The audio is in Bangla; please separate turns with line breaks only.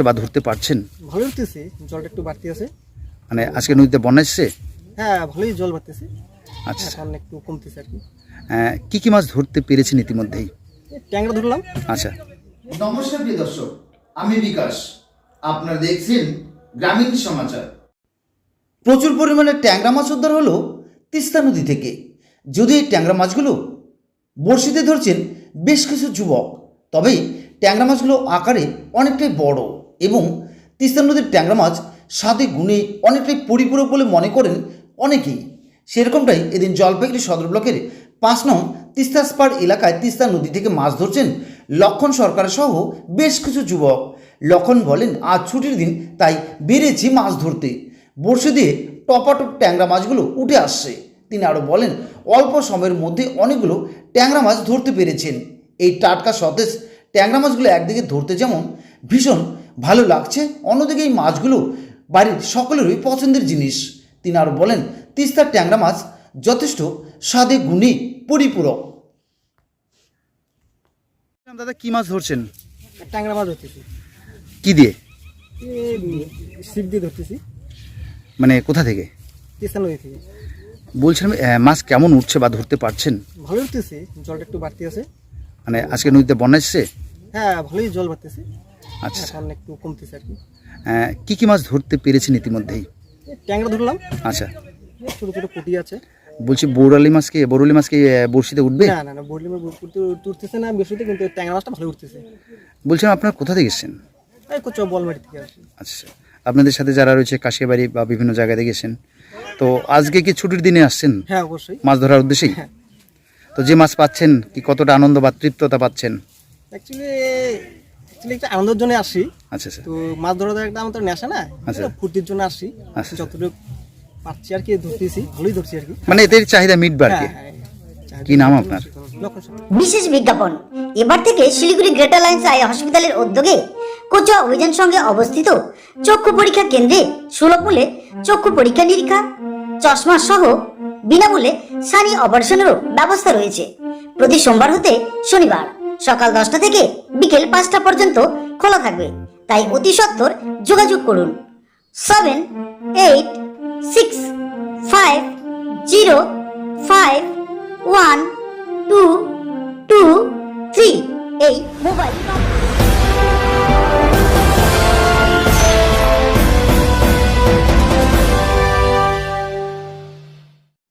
উঠছে বা ধরতে পারছেন?
ভালো উঠতেছে জলটা একটু বাড়তি আছে।
মানে আজকে নদীতে বন্যা এসছে?
হ্যাঁ ভালোই জল বাড়তেছে।
আচ্ছা।
এখন একটু কমতেছে আর কি।
কি কি মাছ ধরতে পেরেছেন ইতিমধ্যেই?
ট্যাংরা ধরলাম।
আচ্ছা।
নমস্কার প্রিয় দর্শক আমি বিকাশ। আপনারা দেখছেন গ্রামীণ সমাচার। প্রচুর পরিমাণে ট্যাংরা মাছ উদ্ধার হলো তিস্তা নদী থেকে। যদি এই ট্যাংরা মাছগুলো বড়শিতে ধরছেন বেশ কিছু যুবক তবে ট্যাংরা মাছগুলো আকারে অনেকটাই বড়। এবং তিস্তা নদীর ট্যাংরা মাছ স্বাদে গুণে অনেকটাই পরিপূরক বলে মনে করেন অনেকেই। সেরকমটাই এদিন জলপাইগুড়ি সদর ব্লকের পাঁচ নং তিস্তা স্পার এলাকায় তিস্তা নদী থেকে মাছ ধরছেন লক্ষণ সরকার সহ বেশ কিছু যুবক। লক্ষণ বলেন, আজ ছুটির দিন, তাই বেড়েছি মাছ ধরতে। বড়শি দিয়ে টপাটপ ট্যাংরা মাছগুলো উঠে আসছে। তিনি আরও বলেন, অল্প সময়ের মধ্যে অনেকগুলো ট্যাংরা মাছ ধরতে পেরেছেন। এই টাটকা সতেজ ট্যাংরা মাছগুলো একদিকে ধরতে যেমন ভীষণ ভালো লাগছে। অন্যদিকে এই মাছগুলো বাড়ির সকলেরই পছন্দের জিনিস। তিনি আরও বলেন তিস্তার ট্যাংরা মাছ যথেষ্ট স্বাদে গুণে পরিপূরক।
দাদা কি মাছ ধরছেন?
ট্যাংরা মাছ ধরতেছি।
কি দিয়ে?
শিপ দিয়ে ধরতেছি।
মানে কোথা থেকে?
তিস্তা নদী থেকে।
বলছিলাম মাছ কেমন উঠছে বা ধরতে পারছেন?
ভালো উঠতেছে জলটা একটু বাড়তি আছে।
মানে আজকে নদীতে বন্যা এসছে?
হ্যাঁ ভালোই জল বাড়তেছে।
আচ্ছা।
এখন একটু কমতেছে আর কি।
কি কি মাছ ধরতে পেরেছেন ইতিমধ্যেই?
ট্যাংরা ধরলাম।
আচ্ছা।
ছোট ছোট পুঁটি আছে।
বলছি বৌরালি মাছকে বরুলি মাছকে বড়শিতে উঠবে?
না না না বড়লিমের উঠতেছে না বেশিতে কিন্তু ট্যাংরা মাছটা ভালো উঠতেছে।
বলছিলাম আপনার কোথা থেকে এসেছেন?
এই কোচ বলমারি থেকে
আচ্ছা। আপনাদের সাথে যারা রয়েছে কাশিয়াবাড়ি বা বিভিন্ন জায়গায় গেছেন তো আজকে কি ছুটির দিনে আসছেন?
হ্যাঁ অবশ্যই।
মাছ ধরার উদ্দেশ্যেই?
হ্যাঁ।
তো যে মাছ পাচ্ছেন কি কতটা আনন্দ বা তৃপ্ততা পাচ্ছেন?
অ্যাকচুয়ালি অ্যাকচুয়ালি একটা আনন্দের জন্য আসি।
আচ্ছা আচ্ছা।
তো মাছ ধরার একটা আমার তো নেশা না?
আচ্ছা।
ফুর্তির জন্য আসি।
আচ্ছা।
যতটুকু পাচ্ছি আর কি ধরতেছি। ভালোই ধরছি আর কি।
মানে এদের চাহিদা মিটবে আর কি।
হ্যাঁ, হ্যাঁ।
কি নাম আপনার?
বিশেষ বিজ্ঞাপন। এবার থেকে শিলিগুড়ি গ্রেটার লাইন্স আই হসপিটালের উদ্যোগে কোচুয়া অভিযান সঙ্গে অবস্থিত চক্ষু পরীক্ষা কেন্দ্রে সুলভ মূল্যে চক্ষু পরীক্ষা নিরীক্ষা চশমা সহ বিনামূল্যে সানি অপারেশনেরও ব্যবস্থা রয়েছে। প্রতি সোমবার হতে শনিবার। সকাল দশটা থেকে বিকেল পাঁচটা পর্যন্ত খোলা থাকবে। তাই অতি সত্বর যোগাযোগ করুন। Seven eight six five zero five one two two three এই মোবাইল